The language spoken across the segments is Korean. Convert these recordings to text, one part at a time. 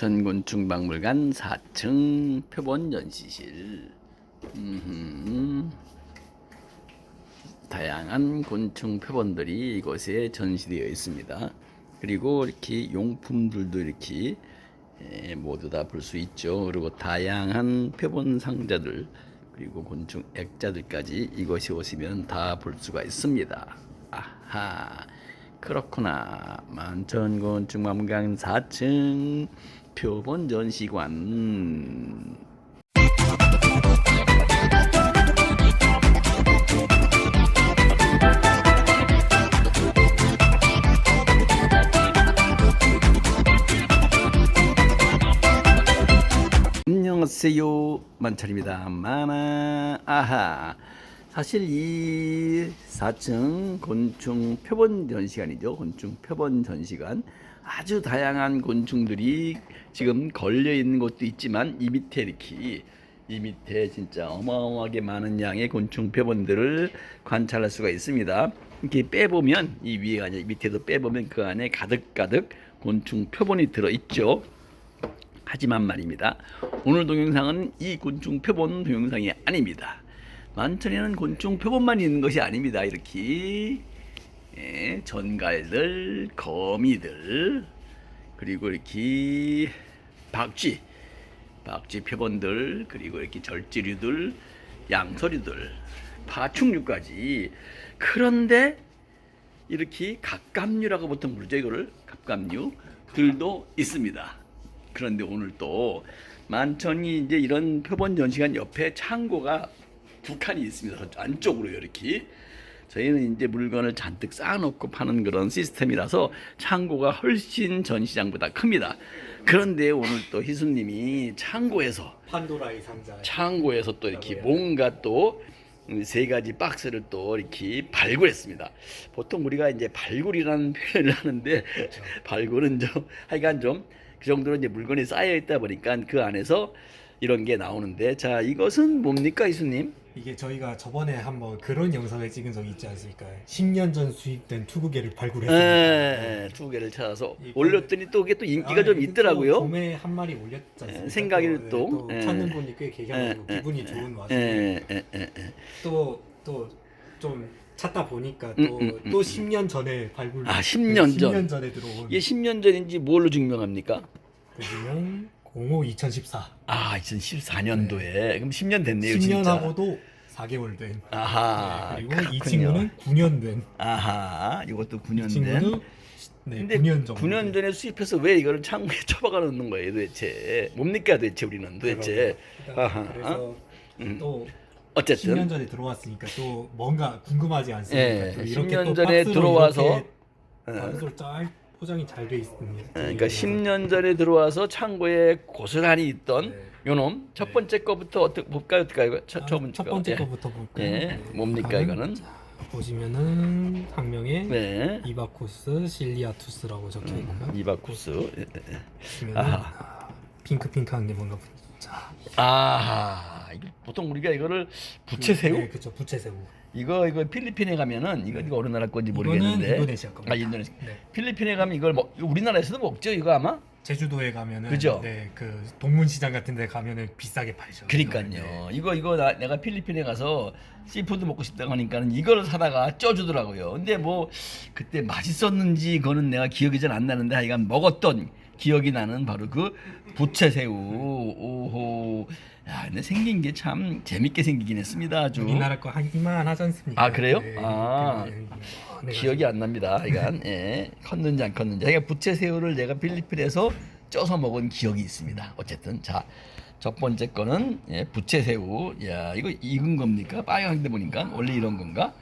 만천곤충박물관 4층 표본 전시실. 음흠. 다양한 곤충 표본들이 이곳에 전시되어 있습니다. 그리고 이렇게 용품들도 이렇게 에, 모두 다 볼 수 있죠. 그리고 다양한 표본 상자들 그리고 곤충 액자들까지 이곳에 오시면 다 볼 수가 있습니다. 아하 그렇구나 만천곤충 박물관 4층 표본 전시관. 안녕하세요. 만철입니다. 만화 아하. 사실 이 4층 곤충 표본 전시관이죠. 곤충 표본 전시관 아주 다양한 곤충들이 지금 걸려 있는 곳도 있지만 이 밑에 이렇게 이 밑에 진짜 어마어마하게 많은 양의 곤충 표본들을 관찰할 수가 있습니다 이렇게 빼보면 이 위에 아니 밑에도 빼보면 그 안에 가득가득 곤충 표본이 들어 있죠 하지만 말입니다. 오늘 동영상은 이 곤충 표본 동영상이 아닙니다. 만천에는 곤충 표본만 있는 것이 아닙니다. 이렇게 예, 전갈들, 거미들, 그리고 이렇게 박쥐, 박쥐 표본들, 그리고 이렇게 절지류들, 양서류들, 파충류까지. 그런데 이렇게 갑각류라고 보통 부르죠. 이거를 갑각류들도 있습니다. 그런데 오늘 또 만천이 이제 이런 표본 전시관 옆에 창고가 두 칸이 있습니다. 저 안쪽으로 이렇게. 저희는 이제 물건을 잔뜩 쌓아놓고 파는 그런 시스템이라서 창고가 훨씬 전시장보다 큽니다. 그런데 오늘 또 희수님이 창고에서 판도라의 상자. 창고에서 또 이렇게 네. 뭔가 또 세 가지 박스를 또 이렇게 발굴했습니다. 보통 우리가 이제 발굴이라는 표현을 하는데 발굴은 좀 하여간 좀 그 정도로 이제 물건이 쌓여 있다 보니까 그 안에서 이런 게 나오는데 자 이것은 뭡니까 이수님? 이게 저희가 저번에 한번 그런 영상을 찍은 적이 있지 않습니까? 10년 전 수입된 투구개를 발굴했습니다. 에, 두 개를 찾아서 이거는- 올렸더니 또 그게 또 인기가 아, 좀또 있더라고요. 봄에 한 마리 올렸지 않습니까? 에, 생각이 또, 에. 찾는 분이 꽤 계셔가지고 에, 기분이 에, 좋은 와중에 에, 에, 에, 에. 또또 좀 찾다 보니까 음, 또 음, 음, 또 10년 전에 발굴. 아, 10년 전. 10년 전에 들어온 이게 10년 전인지 뭘로 증명합니까? 그중에 05 2014. 아 2014년도에 그럼 10년 됐네요 10년 진짜. 하고도 4개월 된. 아하 네, 그리고 이 그렇군요. 친구는 9년 된. 아하 이것도 9년 이 친구는 된. 네, 근데 9년 정도. 9년 전에 수입해서 왜 이거를 창고에 처박아 놓는 거예요 도대체 뭡니까 도대체 우리는 도대체 아하. 그래서 음. 또 어쨌든 10년 전에 들어왔으니까 또 뭔가 궁금하지 않습니까? 예, 또 이렇게 10년 또 전에 박스로 들어와서 이렇게 어, 박스로 잘 포장이 잘 돼 있습니다. 어, 그러니까 10년 전에 들어와서 창고에 고스란히 있던 네. 요놈 첫 네. 번째 거부터 어떻게 볼까요 어떨까요 이거 첫, 아, 첫 번째 첫 거. 번째 예. 거부터 볼까요? 예, 뭡니까, 이거는? 자, 보시면은 학명에 네 이바코스 실리아투스라고 적혀 있고요. 이바쿠스 예, 예, 예. 보시면은 아하. 아, 핑크핑크한 게 뭔가. 자, 아하 이게 보통 우리가 이거를 부채새우 네, 그렇죠. 부채새우. 이거 이거 필리핀에 가면은 이거 이거 어느 나라 건지 이거는 모르겠는데 인도네시아 겁니다. 아 인도네시아 네. 필리핀에 가면 이걸 먹 이거 우리나라에서도 먹죠 이거 아마 제주도에 가면은 그죠? 네, 그 동문시장 같은 데 가면은 비싸게 팔죠. 그러니까요 네. 이거 이거 나, 내가 필리핀에 가서 씨푸드 먹고 싶다고 하니까는 이걸 사다가 쪄주더라고요 근데 뭐 그때 맛있었는지 그거는 내가 기억이 잘 안 나는데 하여간 먹었던 기억이 나는 바로 그 부채새우 오호 야 근데 생긴 게 참 재밌게 생기긴 했습니다 아주 우리나라 거 한 이만 하지 않습니까? 아, 그래요? 네, 아. 네, 네, 기억이 안 납니다. 하여간 예, 컸는지 안 컸는지. 하여간 부채새우를 내가 필리핀에서 쪄서 먹은 기억이 있습니다. 어쨌든 자. 첫 번째 거는 예, 부채새우. 야, 이거 익은 겁니까? 빨간데 보니까 원래 이런 건가?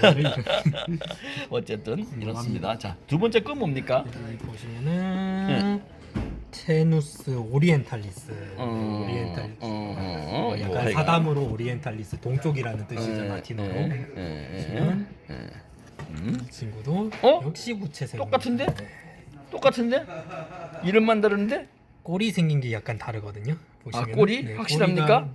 어쨌든 이렇습니다. 자, 두 번째 건 뭡니까? 여기 보시면은 테누스 오리엔탈리스 어, 오리엔탈리스 어, 어, 어, 뭐 약간 하여간. 사담으로 오리엔탈리스 동쪽이라는 뜻이죠 예, 라틴어로 보시면 예. 이 친구도 어? 역시 부채새우 똑같은데? 똑같은데? 이름만 다른데? 꼬리 생긴 게 약간 다르거든요 보시면은 아, 꼬리? 확실합니까?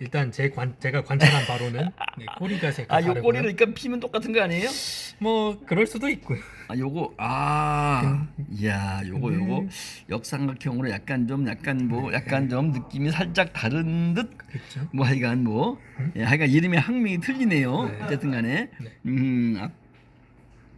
일단 제 관, 제가 관찰한 바로는 네, 꼬리가 색깔 아, 요 다르고요. 꼬리를 그러니까 피면 똑같은 거 아니에요? 뭐 그럴 수도 있고요. 아, 요거 아, 이야, 요거 요거 음. 역삼각형으로 약간 좀 약간 뭐 약간 좀 느낌이 살짝 다른 듯. 그렇죠. 뭐 하여간 뭐 예, 하여간 이름이 학명이 틀리네요. 네. 어쨌든간에 네. 음, 앞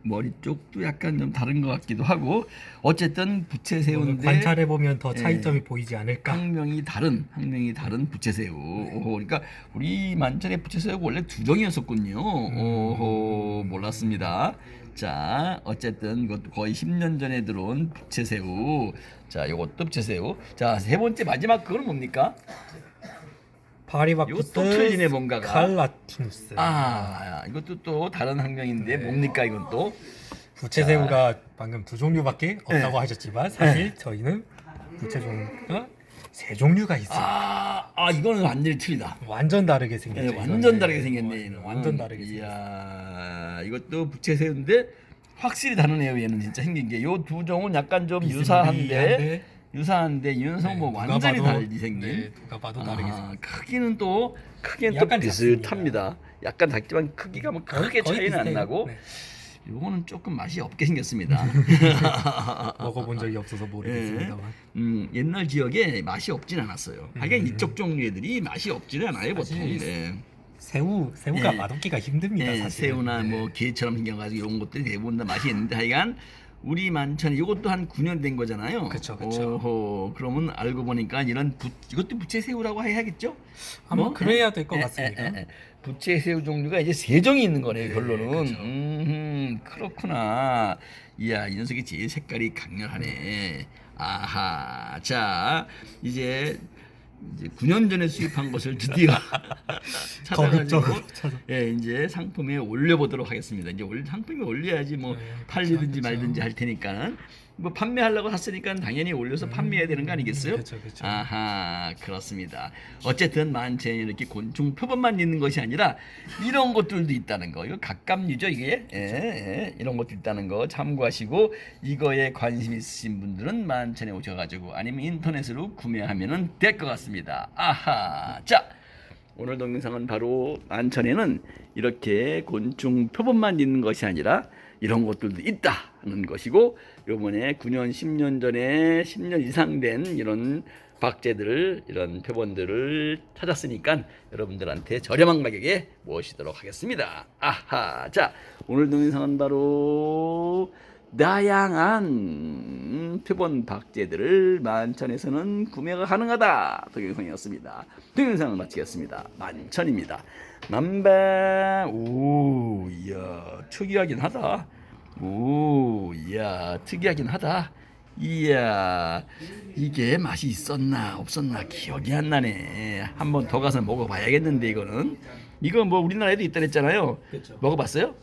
머리 쪽도 약간 좀 다른 것 같기도 하고 어쨌든 부채새우인데 관찰해 보면 더 차이점이 예. 보이지 않을까. 학명이 다른 학명이 다른 부채새우. 오호, 그러니까 우리 만천의 부채새우가 원래 두 종이었었군요. 오호 몰랐습니다. 자 어쨌든 이것도 거의 10년 전에 들어온 부채새우. 자 요것도 부채새우. 자 세 번째 마지막 그건 뭡니까? 파리바쿠스 이거 또 틀리네, 뭔가가. 칼라투누스. 아 이것도 또 다른 학명인데 네. 뭡니까 이건 또? 부채새우가 방금 두 종류밖에 없다고 네. 하셨지만 사실 저희는 부채 종류가 세 종류가 있어요. 아, 아 이거는 완전히 틀리다. 완전 다르게 예, 생겼죠. 완전 이거는. 다르게 생겼네 얘는. 완전 다르게. 이야 이것도 부채새우인데 확실히 다르네요 얘는 진짜 생긴 게. 요 두 종은 약간 좀 비스무리한데, 유사한데 윤성 네, 뭐 완전히 봐도- 다르게 생긴. 네, 누가 봐도 다르게 생겼어요. 아, 크기는 또 크기는 또 비슷합니다. 약간 작지만 크기가 뭐 크게 거의 차이는 안 비슷해요. 나고 네. 요거는 조금 맛이 없게 생겼습니다. 먹어본 적이 없어서 모르겠습니다만. 음, 옛날 지역에 맛이 없진 않았어요. 하긴 음. 이쪽 종류 애들이 맛이 없지는 않아요 보통. 네. 새우 새우가 예. 맛없기가 힘듭니다. 예, 사실. 새우나 뭐 게처럼 생겨가지고 이런 것들이 대부분 다 맛이 있는데 하여간 우리 만천 이것도 한 9년 된 거잖아요. 그쵸, 그쵸. 오호, 그러면 알고 보니까 이런 부, 이것도 부채새우라고 해야겠죠? 아마 뭐? 그래야 될것 에, 같습니다. 에, 에, 에. 부채새우 종류가 이제 세 종이 있는 거네요 네, 결론은. 음, 그렇구나. 이야 이 녀석이 제일 색깔이 강렬하네. 아하. 자 이제 이제 9년 전에 수입한 것을 드디어 찾아가지고 찾아. 예 이제 상품에 올려보도록 하겠습니다. 이제 올 상품에 올려야지 뭐 네, 그쵸, 팔리든지 그쵸. 말든지 할 테니까 뭐 판매하려고 샀으니까 당연히 올려서 판매해야 되는 거 아니겠어요? 그쵸, 그쵸. 아하 그렇습니다. 어쨌든 만천에 이렇게 곤충 표본만 있는 것이 아니라 이런 것들도 있다는 거. 이거 각감류죠 이게. 예, 예, 이런 것도 있다는 거 참고하시고 이거에 관심 있으신 분들은 만천에 오셔가지고 아니면 인터넷으로 구매하면은 될 것 같습니다. 아하 자. 오늘 동영상은 바로 안천에는 이렇게 곤충 표본만 있는 것이 아니라 이런 것들도 있다는 것이고 요번에 9년 10년 전에 10년 이상 된 이런 박제들을 이런 표본들을 찾았으니까 여러분들한테 저렴한 가격에 모시도록 하겠습니다. 아하 자 오늘 동영상은 바로 다양한 표본 박제들을 만천에서는 구매가 가능하다 동영상이었습니다. 동영상을 마치겠습니다. 만천입니다. 남배 오 이야 특이하긴 하다. 오 이야 특이하긴 하다. 이야 이게 맛이 있었나 없었나 기억이 안 나네. 한번 더 가서 먹어봐야겠는데 이거는 이거 뭐 우리나라에도 있다 그랬잖아요. 그렇죠. 먹어봤어요?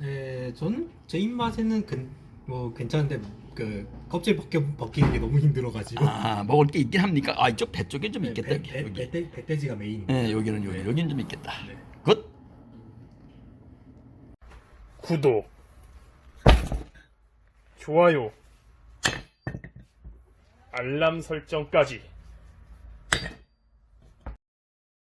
네, 저는 제 입맛에는 근, 뭐 괜찮은데 그 껍질 벗겨 벗기는 게 너무 힘들어가지고. 아 먹을 게 있긴 합니까? 아 이쪽 배 쪽에 좀 네, 있겠다. 배. 배, 여기. 배, 배 돼지가 메인. 네, 여기는 여기 여기는 좀 있겠다. 네. 굿. 구독, 좋아요, 알람 설정까지